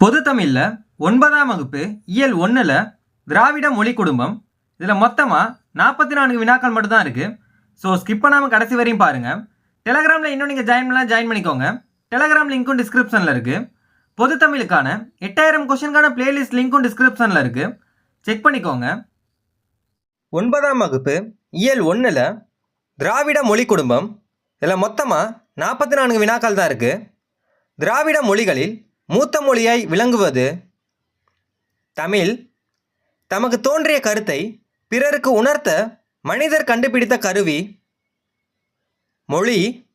பொது தமிழில் ஒன்பதாம் வகுப்பு இயல் ஒன்றில் திராவிட மொழி குடும்பம். இதில் மொத்தமாக நாற்பத்தி நான்கு வினாக்கள் மட்டும்தான் இருக்குது ஸோ ஸ்கிப் பண்ணாமல் கடைசி வரையும் பாருங்கள் டெலகிராமில் இன்னும் நீங்கள் ஜாயின் பண்ணலாம் ஜாயின் பண்ணிக்கோங்க. டெலகிராம் லிங்க்கும் டிஸ்கிரிப்ஷனில் இருக்குது பொது தமிழுக்கான எட்டாயிரம் கொஷனுக்கான பிளேலிஸ்ட் லிங்க்கும் டிஸ்கிரிப்ஷனில் இருக்குது செக் பண்ணிக்கோங்க. ஒன்பதாம் வகுப்பு இயல் ஒன்றில் திராவிட மொழி குடும்பம். இதில் மொத்தமாக நாற்பத்தி நான்கு வினாக்கள் தான் இருக்குது திராவிட மொழிகளில் மூத்த மொழியாய் விளங்குவது? தமிழ். தமக்கு தோன்றிய கருத்தை பிறருக்கு உணர்த்த மனிதர் கண்டுபிடித்த கருவி. மொழி.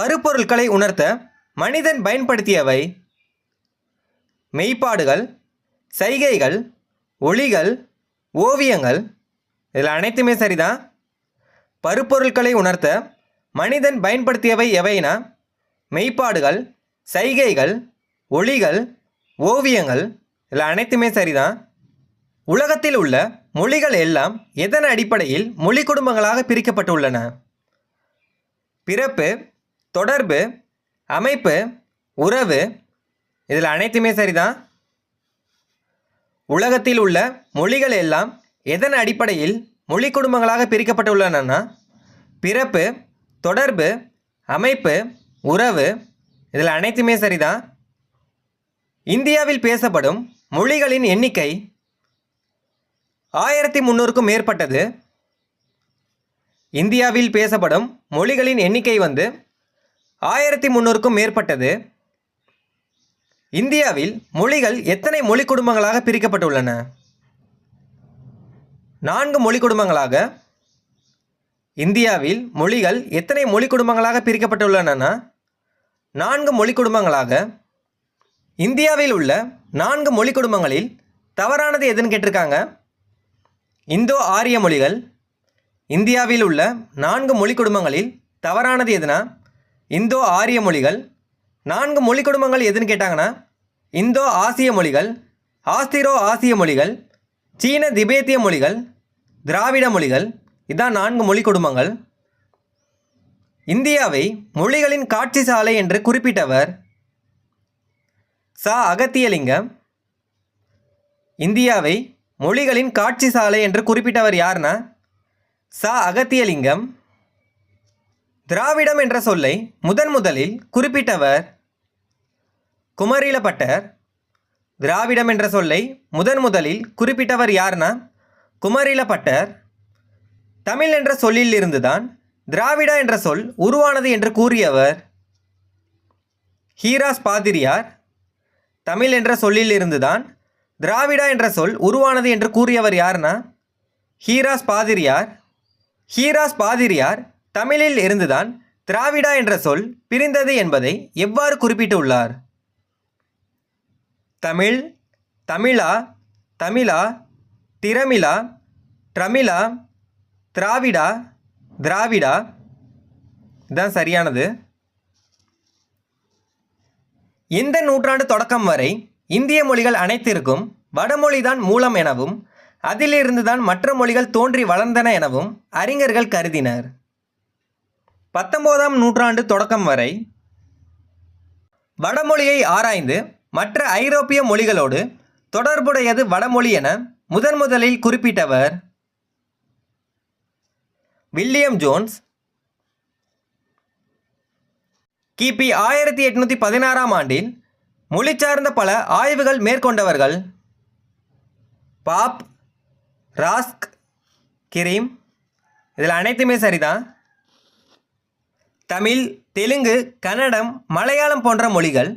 பருப்பொருட்களை உணர்த்த மனிதன் பயன்படுத்தியவை. மெய்ப்பாடுகள். சைகைகள். ஒளிகள். ஓவியங்கள். இதில் அனைத்துமே சரிதான். பருப்பொருட்களை உணர்த்த மனிதன் பயன்படுத்தியவை எவைனா? மெய்ப்பாடுகள். சைகைகள் ஒளிகள் ஓவியங்கள் இதில் அனைத்துமே சரிதான். உலகத்தில் உள்ள மொழிகள் எல்லாம் எதன் அடிப்படையில் மொழி குடும்பங்களாக பிரிக்கப்பட்டுள்ளன? பிறப்பு தொடர்பு அமைப்பு உறவு இதில் அனைத்துமே சரிதான். உலகத்தில் உள்ள மொழிகள் எல்லாம் எதன் அடிப்படையில் மொழி குடும்பங்களாக பிரிக்கப்பட்டுள்ளனன்னா பிறப்பு தொடர்பு அமைப்பு உறவு இதில் அனைத்துமே சரிதான். இந்தியாவில் பேசப்படும் மொழிகளின் எண்ணிக்கை ஆயிரத்தி முந்நூறுக்கும் மேற்பட்டது. இந்தியாவில் பேசப்படும் மொழிகளின் எண்ணிக்கை வந்து ஆயிரத்தி முந்நூறுக்கும் மேற்பட்டது. இந்தியாவில் மொழிகள் எத்தனை மொழி குடும்பங்களாக பிரிக்கப்பட்டுள்ளன? நான்கு மொழி குடும்பங்களாக இந்தியாவில் மொழிகள் எத்தனை மொழி குடும்பங்களாக பிரிக்கப்பட்டுள்ளன நான்கு மொழி குடும்பங்களாக இந்தியாவில் உள்ள நான்கு மொழி குடும்பங்களில் தவறானது எதுன்னு கேட்டிருக்காங்க? இந்தோ ஆரிய மொழிகள் இந்தியாவில் உள்ள நான்கு மொழி குடும்பங்களில் தவறானது எதுனா? இந்தோ ஆரிய மொழிகள் நான்கு மொழி குடும்பங்கள் எதுன்னு கேட்டாங்கன்னா? இந்தோ ஆசிய மொழிகள் ஆஸ்திரோ ஆசிய மொழிகள் சீன திபேத்திய மொழிகள் திராவிட மொழிகள் இதான் நான்கு மொழி குடும்பங்கள். இந்தியாவை மொழிகளின் காட்சி சாலை என்று குறிப்பிட்டவர் சா. அகத்தியலிங்கம். இந்தியாவை மொழிகளின் காட்சி சாலை என்று குறிப்பிட்டவர் யார்னா? சா. அகத்தியலிங்கம். திராவிடம் என்ற சொல்லை முதன் முதலில் குறிப்பிட்டவர் குமரிலப்பட்டர் திராவிடம் என்ற சொல்லை முதன் முதலில் குறிப்பிட்டவர் யார்னா? குமரிலப்பட்டர் தமிழ் என்ற சொல்லிலிருந்து தான் திராவிடா என்ற சொல் உருவானது என்று கூறியவர் ஹீராஸ் பாதிரியார். தமிழ் என்ற சொல்லிலிருந்துதான் திராவிடா என்ற சொல் உருவானது என்று கூறியவர் யாருன்னா ஹீராஸ் பாதிரியார். ஹீராஸ் பாதிரியார் தமிழில் இருந்துதான் திராவிடா என்ற சொல் பிரிந்தது என்பதை எவ்வாறு குறிப்பிட்டுள்ளார்? தமிழ் தமிழா தமிழா திரமிழா ட்ரமிழா திராவிடா திராவிடா? இதுதான் சரியானது. இந்த நூற்றாண்டு தொடக்கம் வரை இந்திய மொழிகள் அனைத்திற்கும் வடமொழிதான் மூலம் எனவும் அதிலிருந்துதான் மற்ற மொழிகள் தோன்றி வளர்ந்தன எனவும் அறிஞர்கள் கருதினர். பத்தொன்பதாம் நூற்றாண்டு தொடக்கம் வரை வடமொழியை ஆராய்ந்து மற்ற ஐரோப்பிய மொழிகளோடு தொடர்புடையது வடமொழி என முதன் முதலில் குறிப்பிட்டவர் வில்லியம் ஜோன்ஸ். கிபி ஆயிரத்தி எட்நூற்றி பதினாறாம் ஆண்டில் மொழி சார்ந்த பல ஆய்வுகள் மேற்கொண்டவர்கள். Pop ராஸ்க் cream. இதில் அனைத்துமே சரிதான். தமிழ் தெலுங்கு கன்னடம் மலையாளம் போன்ற மொழிகள்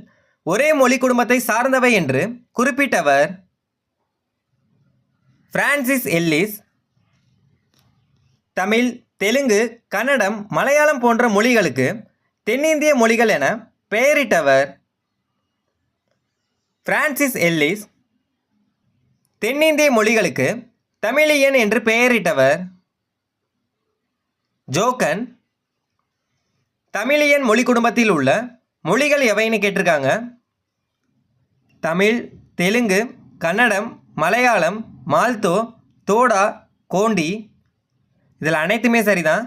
ஒரே மொழி குடும்பத்தை சார்ந்தவை என்று குறிப்பிட்டவர். பிரான்சிஸ் எல்லிஸ் தமிழ் தெலுங்கு கன்னடம் மலையாளம் போன்ற மொழிகளுக்கு தென்னிந்திய மொழிகள் என பெயரிட்டவர் பிரான்சிஸ் எல்லிஸ். தென்னிந்திய மொழிகளுக்கு தமிழியன் என்று பெயரிட்டவர் ஜோக்கன். தமிழியன் மொழி குடும்பத்தில் உள்ள மொழிகள் எவைன்னு கேட்டிருக்காங்க? தமிழ் தெலுங்கு கன்னடம் மலையாளம் மால்தோ தோடா கோண்டி இதில் அனைத்துமே சரிதான்.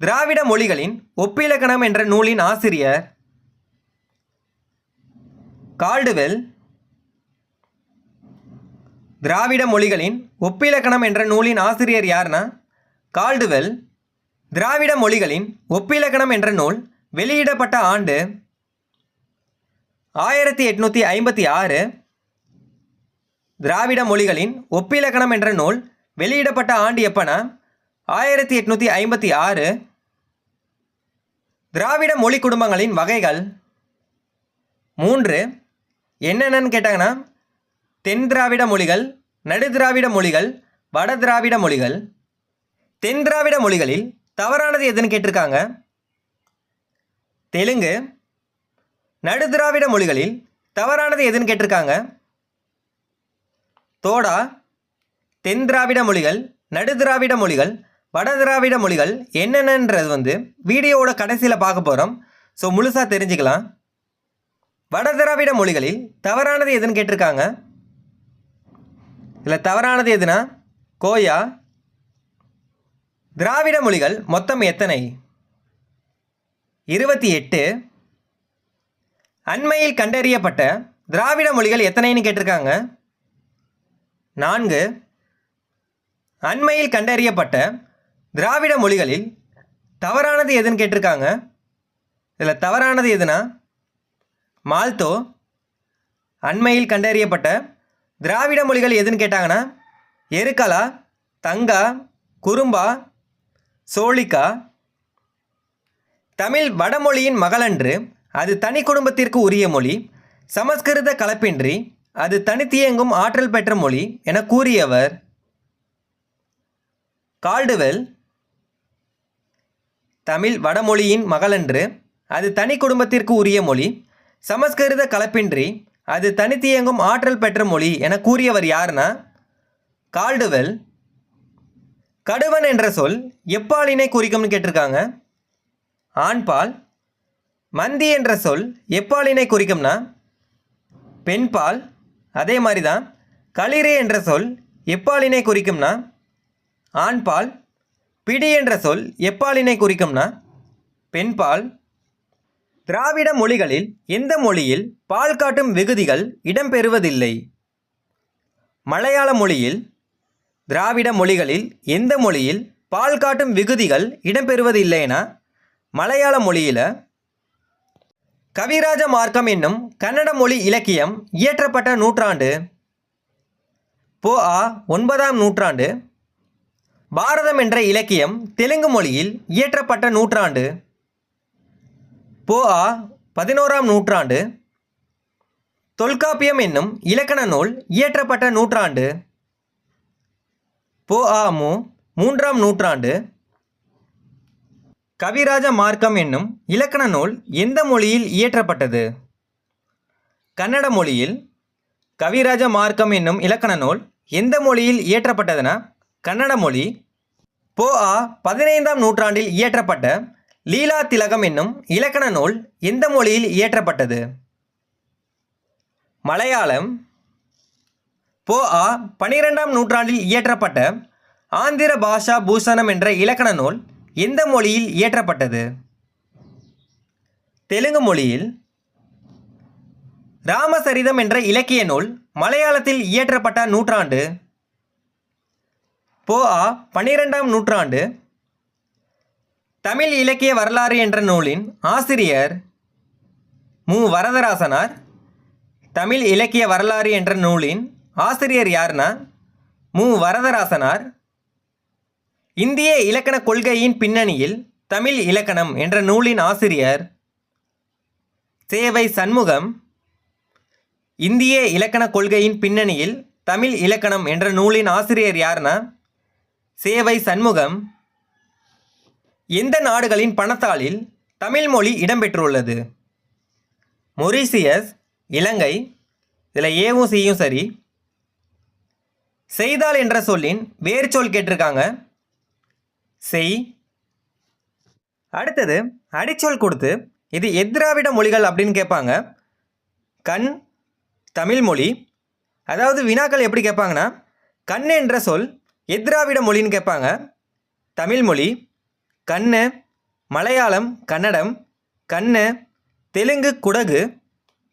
திராவிட மொழிகளின் ஒப்பிலக்கணம் என்ற நூலின் ஆசிரியர் கால்டுவெல் திராவிட மொழிகளின் ஒப்பிலக்கணம் என்ற நூலின் ஆசிரியர் யாருன்னா கால்டுவெல் திராவிட மொழிகளின் ஒப்பிலக்கணம் என்ற நூல் வெளியிடப்பட்ட ஆண்டு ஆயிரத்தி எட்நூற்றி ஐம்பத்தி ஆறு திராவிட மொழிகளின் ஒப்பிலக்கணம் என்ற நூல் வெளியிடப்பட்ட ஆண்டு எப்பனா ஆயிரத்தி எட்நூற்றி ஐம்பத்தி ஆறு. திராவிட மொழி குடும்பங்களின் வகைகள். மூன்று என்னென்னு கேட்டாங்கன்னா தென் திராவிட மொழிகள் நடு திராவிட மொழிகள் வட திராவிட மொழிகள். தென் திராவிட மொழிகளில் தவறானது எதுன்னு கேட்டிருக்காங்க? தெலுங்கு. நடு திராவிட மொழிகளில் தவறானது எதுன்னு கேட்டிருக்காங்க? தோடா. தென் திராவிட மொழிகள் நடு திராவிட மொழிகள் வட திராவிட மொழிகள் என்னென்னன்றது வந்து வீடியோவோட கடைசியில் பார்க்க போகிறோம் ஸோ முழுசாக தெரிஞ்சுக்கலாம். வட திராவிட மொழிகளில் தவறானது எதுன்னு கேட்டிருக்காங்க? இல்லை தவறானது எதுனா? கோயா. திராவிட மொழிகள் மொத்தம் எத்தனை? இருபத்தி எட்டு. அண்மையில் கண்டறியப்பட்ட திராவிட மொழிகள் எத்தனைன்னு கேட்டிருக்காங்க? நான்கு. அண்மையில் கண்டறியப்பட்ட திராவிட மொழிகளில் தவறானது எதுன்னு கேட்டிருக்காங்க. இதில் தவறானது எதுனா? மால்தோ அண்மையில் கண்டறியப்பட்ட திராவிட மொழிகள் எதுன்னு கேட்டாங்கன்னா எருக்கலா தங்கா குறும்பா சோழிக்கா. தமிழ் வடமொழியின் மகளன்று அது தனி குடும்பத்திற்கு உரிய மொழி சமஸ்கிருத கலப்பின்றி அது தனித்தியங்கும் ஆற்றல் பெற்ற மொழி என கூறியவர். கால்டுவெல் தமிழ் வடமொழியின் மகளன்று அது தனி குடும்பத்திற்கு உரிய மொழி. சமஸ்கிருத கலப்பின்றி அது தனித்தியங்கும் ஆற்றல் பெற்ற மொழி என கூறியவர் யாருன்னா கால்டுவெல் கடுவன் என்ற சொல் எப்பாலினை குறிக்கும்னு கேட்டிருக்காங்க. ஆண்பால். மந்தி என்ற சொல் எப்பாலினை குறிக்கும்னா பெண்பால். அதே மாதிரி தான் களிறு என்ற சொல் எப்பாலினை குறிக்கும்னா ஆண்பால் பிடி என்ற சொல் எப்பாலினை குறிக்கும்னா? பெண்பால் திராவிட மொழிகளில் எந்த மொழியில் பால் காட்டும் விகுதிகள் இடம்பெறுவதில்லை? மலையாள மொழியில் திராவிட மொழிகளில் எந்த மொழியில் பால் காட்டும் விகுதிகள் இடம்பெறுவதில்லைனா? மலையாள மொழியில் கவிராஜ மார்க்கம் என்னும் கன்னட மொழி இலக்கியம் இயற்றப்பட்ட நூற்றாண்டு. போ ஆ ஒன்பதாம் நூற்றாண்டு. பாரதம் என்ற இலக்கியம் தெலுங்கு மொழியில் இயற்றப்பட்ட நூற்றாண்டு. போ ஆ பதினோராம் நூற்றாண்டு. தொல்காப்பியம் என்னும் இலக்கண நூல் இயற்றப்பட்ட நூற்றாண்டு. போ ஆ மு மூன்றாம் நூற்றாண்டு. கவிராஜ மார்க்கம் என்னும் இலக்கண நூல் எந்த மொழியில் இயற்றப்பட்டது? கன்னட மொழியில் கவிராஜ மார்க்கம் என்னும் இலக்கண நூல் எந்த மொழியில் இயற்றப்பட்டதுன்னா கன்னட மொழி போ ஆ பதினைந்தாம் நூற்றாண்டில் இயற்றப்பட்ட லீலா திலகம் என்னும் இலக்கண நூல் எந்த மொழியில் இயற்றப்பட்டது. மலையாளம். போ ஆ பனிரெண்டாம் நூற்றாண்டில் இயற்றப்பட்ட ஆந்திர பாஷா பூஷணம் என்ற இலக்கண நூல் எந்த மொழியில் இயற்றப்பட்டது. தெலுங்கு மொழியில் ராமசரிதம் என்ற இலக்கிய நூல் மலையாளத்தில் இயற்றப்பட்ட நூற்றாண்டு. போஆ பன்னிரெண்டாம் நூற்றாண்டு. தமிழ் இலக்கிய வரலாறு என்ற நூலின் ஆசிரியர் மு. வரதராசனார். தமிழ் இலக்கிய வரலாறு என்ற நூலின் ஆசிரியர் யார்னா மு. வரதராசனார். இந்திய இலக்கண கொள்கையின் பின்னணியில் தமிழ் இலக்கணம் என்ற நூலின் ஆசிரியர் சேவை சண்முகம். இந்திய இலக்கண கொள்கையின் பின்னணியில் தமிழ் இலக்கணம் என்ற நூலின் ஆசிரியர் யார்னா சேவை சண்முகம் எந்த நாடுகளின் பணத்தாளில் தமிழ் மொழி இடம்பெற்றுள்ளது? மொரீசியஸ் இலங்கை இதில் ஏவும் சியும் சரி. செய்தால் என்ற சொல்லின் வேறு சொல் கேட்டிருக்காங்க. செய். அடுத்தது அடிச்சொல் கொடுத்து இது எத்ராவிட மொழிகள் அப்படின்னு கேட்பாங்க. கண் தமிழ் மொழி. அதாவது வினாக்கள் எப்படி கேட்பாங்கன்னா கண் என்ற சொல் எத்ராவிட மொழின்னு கேட்பாங்க. தமிழ்மொழி கண்ணு மலையாளம் கன்னடம் கண்ணு தெலுங்கு குடகு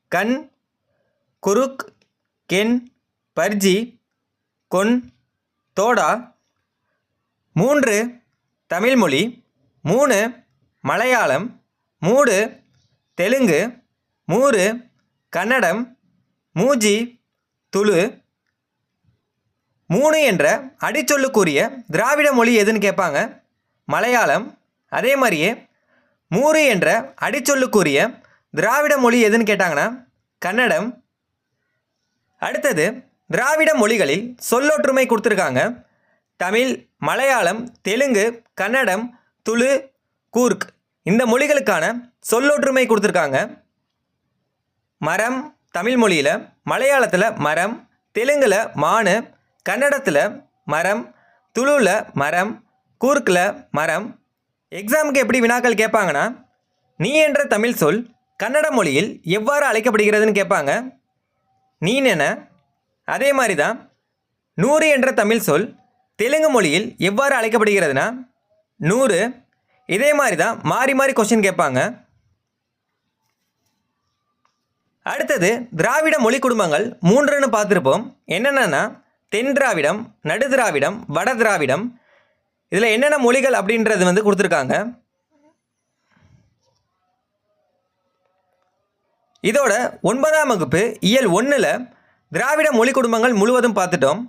கண் குருக் கென் பர்ஜி கொன் தோடா. மூன்று தமிழ்மொழி மூணு மலையாளம் மூடு தெலுங்கு மூறு கன்னடம் மூஜி துளு. மூணு என்ற அடிச்சொல்லுக்குரிய திராவிட மொழி எதுன்னு கேட்பாங்க? மலையாளம். அதே மாதிரியே மூறு என்ற அடிச்சொல்லுக்குரிய திராவிட மொழி எதுன்னு கேட்டாங்கன்னா கன்னடம். அடுத்தது திராவிட மொழிகளில் சொல்லொற்றுமை கொடுத்துருக்காங்க. தமிழ் மலையாளம் தெலுங்கு கன்னடம் துளு கூர்க் இந்த மொழிகளுக்கான சொல்லொற்றுமை கொடுத்துருக்காங்க. மரம் தமிழ் மொழியில் மலையாளத்தில் மரம் தெலுங்கில் மானு கன்னடத்தில் மரம் துளுவில் மரம் கூர்க்கில் மரம். எக்ஸாமுக்கு எப்படி வினாக்கள் கேட்பாங்கன்னா நீ என்ற தமிழ் சொல் கன்னட மொழியில் எவ்வாறு அழைக்கப்படுகிறதுன்னு கேட்பாங்க. நீன் என அதே மாதிரி தான் நூறு என்ற தமிழ் சொல் தெலுங்கு மொழியில் எவ்வாறு அழைக்கப்படுகிறதுனா நூறு. இதே மாதிரி தான் மாறி மாறி கொஸ்டின் கேட்பாங்க. அடுத்தது திராவிட மொழி குடும்பங்கள் மூன்றுன்னு பார்த்துருப்போம். என்னென்னா தென் திராவிடம் நடு திராவிடம் வட திராவிடம். இதில் என்னென்ன மொழிகள் அப்படின்றது வந்து கொடுத்துருக்காங்க? இதோட ஒன்பதாம் வகுப்பு இயல் ஒன்றில் திராவிட மொழி குடும்பங்கள் முழுவதும் பார்த்துட்டோம்.